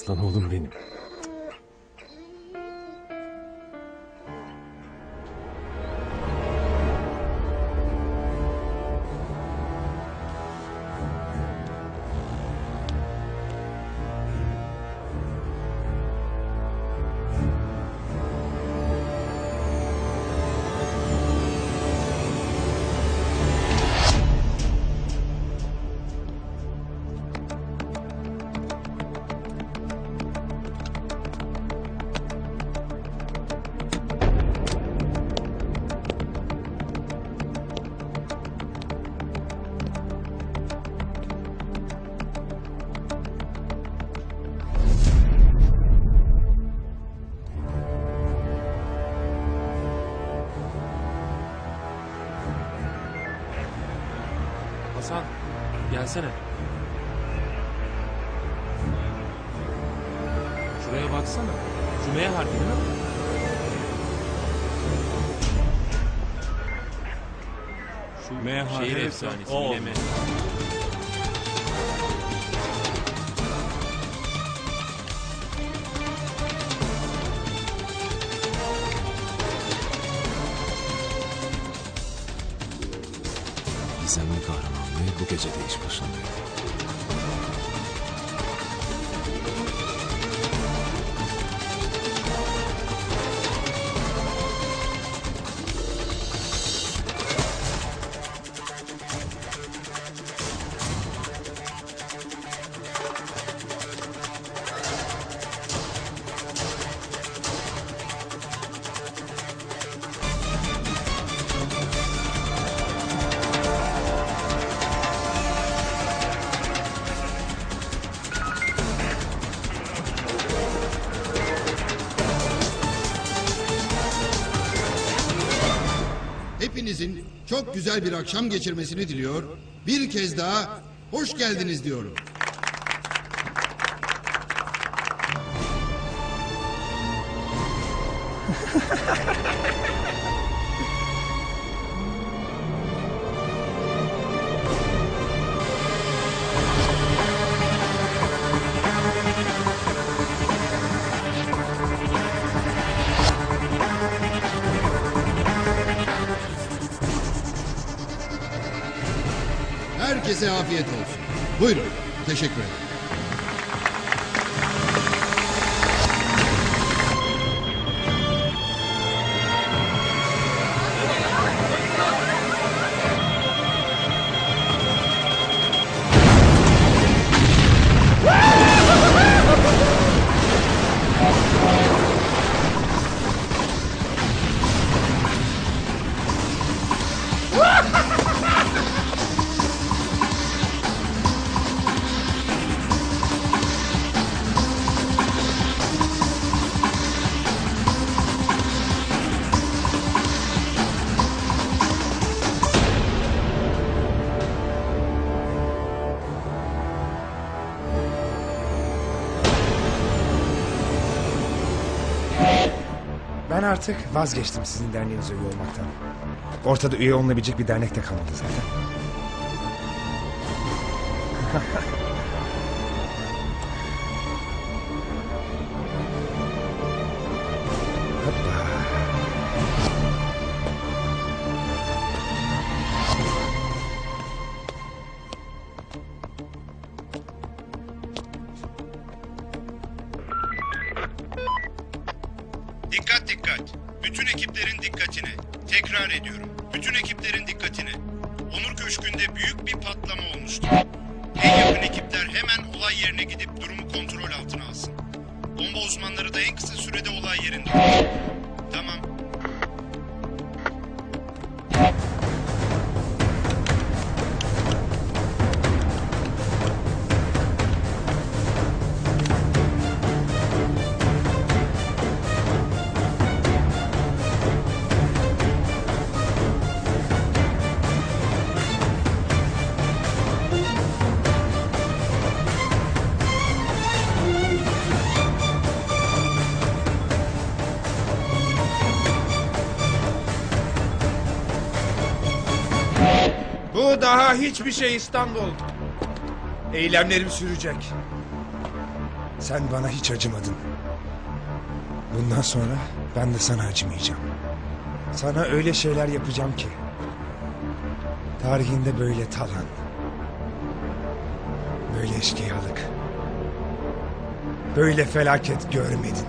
Aslan oğlum benim. Hasan gelsene. Şuraya baksana. M harfi değil mi? Şu M şehir efsanesi yine M. Purse çok güzel bir akşam geçirmesini diliyor. Bir kez daha hoş geldiniz diyorum. Herkese afiyet olsun. Buyurun. Teşekkür ederim. Ben artık vazgeçtim sizin derneğinize üye olmaktan. Ortada üye olunabilecek bir dernek de kalmadı zaten. Dikkat dikkat. Bütün ekiplerin dikkatine. Tekrar ediyorum. Bütün ekiplerin dikkatine. Onur Köşkü'nde büyük bir patlama olmuştur. En yakın ekipler hemen olay yerine gidip durumu kontrol altına alsın. Bomba uzmanları da en kısa sürede olay yerinde olacak. Daha hiçbir şey İstanbul. Eylemlerim sürecek. Sen bana hiç acımadın. Bundan sonra ben de sana acımayacağım. Sana öyle şeyler yapacağım ki. Tarihinde böyle talan. Böyle eşkıyalık. Böyle felaket görmedin.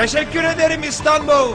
Teşekkür ederim İstanbul.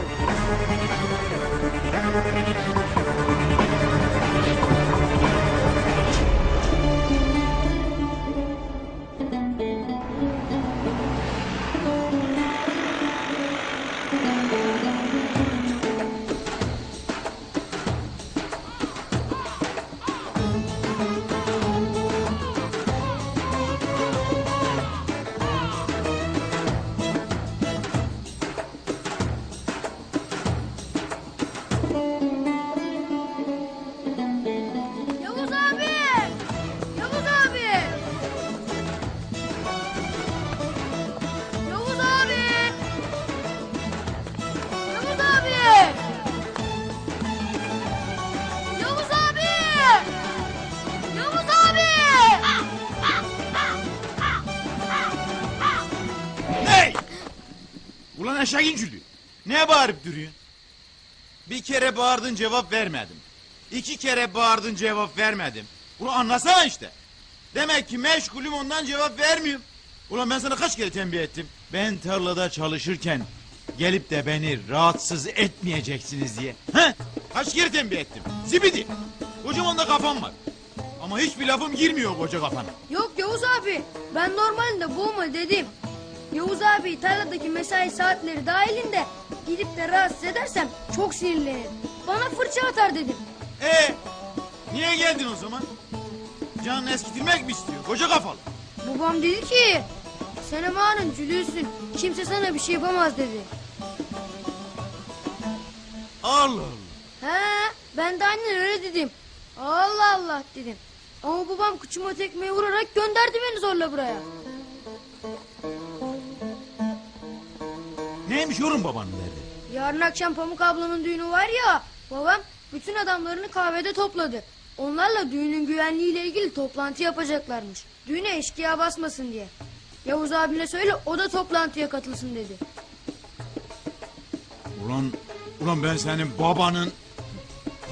Ulan aşağı incülü. Ne bağırıp duruyorsun? Bir kere bağırdın cevap vermedim. İki kere bağırdın cevap vermedim. Ulan anlasana işte. Demek ki meşgulüm ondan cevap vermiyorum. Ulan ben sana kaç kere tembih ettim. Ben tarlada çalışırken gelip de beni rahatsız etmeyeceksiniz diye. He? Kaç kere tembih ettim. Zibidi. Kocaman da kafam var. Ama hiçbir lafım girmiyor koca kafana. Yok Yavuz abi. Ben normalde boğma dedim. Yavuz abi tarladaki mesai saatleri dahilinde gidip de rahatsız edersem çok sinirlenir. Bana fırça atar dedim. Ee, niye geldin o zaman? Canını eskitilmek mi istiyor? Koca kafalı. Babam dedi ki sen amanın cülüsün. Kimse sana bir şey yapamaz dedi. Allah Allah. He ben de aynen öyle dedim. Allah Allah dedim. Ama babam kıçıma tekmeyi vurarak gönderdi beni zorla buraya. Neymiş yorum babanın derdi? Yarın akşam Pamuk ablamın düğünü var ya. Babam bütün adamlarını kahvede topladı. Onlarla düğünün güvenliğiyle ilgili toplantı yapacaklarmış. Düğüne eşkıya basmasın diye. Yavuz abine söyle o da toplantıya katılsın dedi. Ulan, ulan ben senin babanın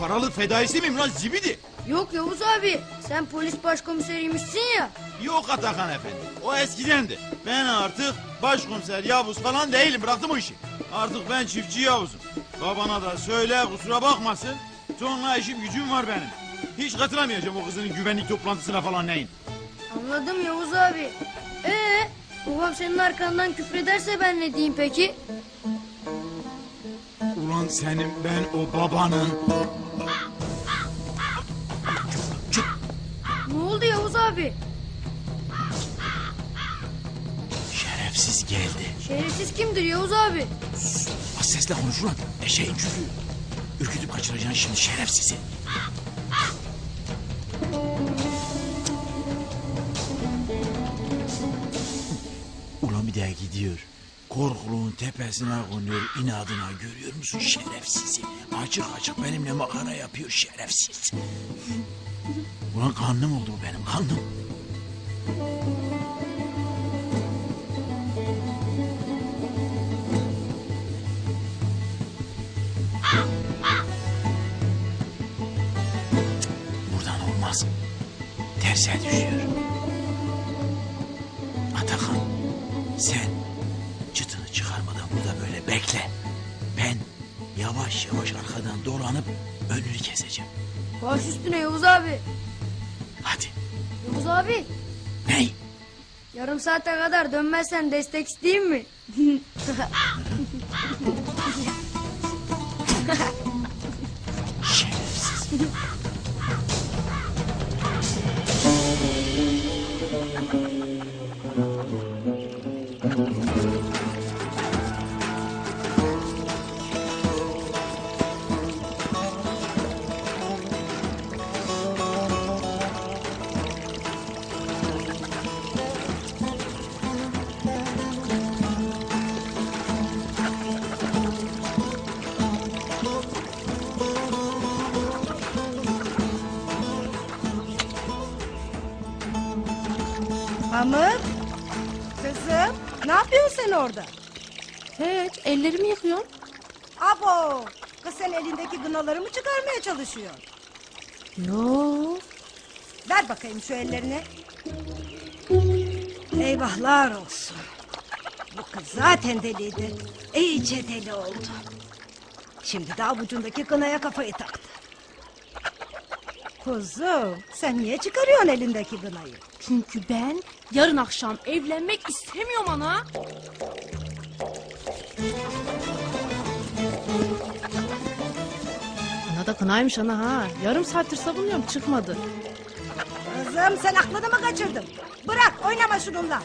paralı fedaisi miyim lan zibidi? Yok Yavuz abi sen polis başkomiseriymişsin ya. Yok Atakan efendi. O eskidendi. Ben artık başkomiser Yavuz falan değilim. Bıraktım o işi. Artık ben çiftçi Yavuz'um. Babana da söyle kusura bakmasın. Sonra işim gücüm var benim. Hiç katılamayacağım o kızının güvenlik toplantısına falan neyin. Anladım Yavuz abi. Ee, babam senin arkandan küfrederse ben ne diyeyim peki? Ulan senin ben o babanın... geldi. Şerefsiz kimdir Yavuz abi? Az sesle konuş ulan. Eşeğin çürüğü. Ürkütüp kaçıracaksın şimdi şerefsizi. Ulan bir daha gidiyor. Korkuluğun tepesine konuyor inadına görüyor musun şerefsizi? Açık açık benimle makara yapıyor şerefsiz. Ulan kanım oldu bu benim kanım. Terse düşüyor. Atakan sen çıtını çıkarmadan burada böyle bekle. Ben yavaş yavaş arkadan dolanıp önünü keseceğim. Baş üstüne Yavuz abi. Hadi. Yavuz abi Ney? yarım saate kadar dönmezsen destek isteyeyim mi? Şerefsiz. Thank you. Sen orada? Hiç ellerimi yıkıyorum. Abo. Kız sen elindeki gınaları mı çıkarmaya çalışıyor? Yok. Ver bakayım şu ellerini. Eyvahlar olsun. Bu kız zaten deliydi. İyice deli oldu. Şimdi de avucundaki kınaya kafayı taktı. Kuzum sen niye çıkarıyorsun elindeki kınayı? Çünkü ben yarın akşam evlenmek istemiyorum ana. Ana da kınaymış ana ha. Yarım saattir savunuyorum çıkmadı. Kızım sen aklını mı kaçırdın? Bırak oynama şununla.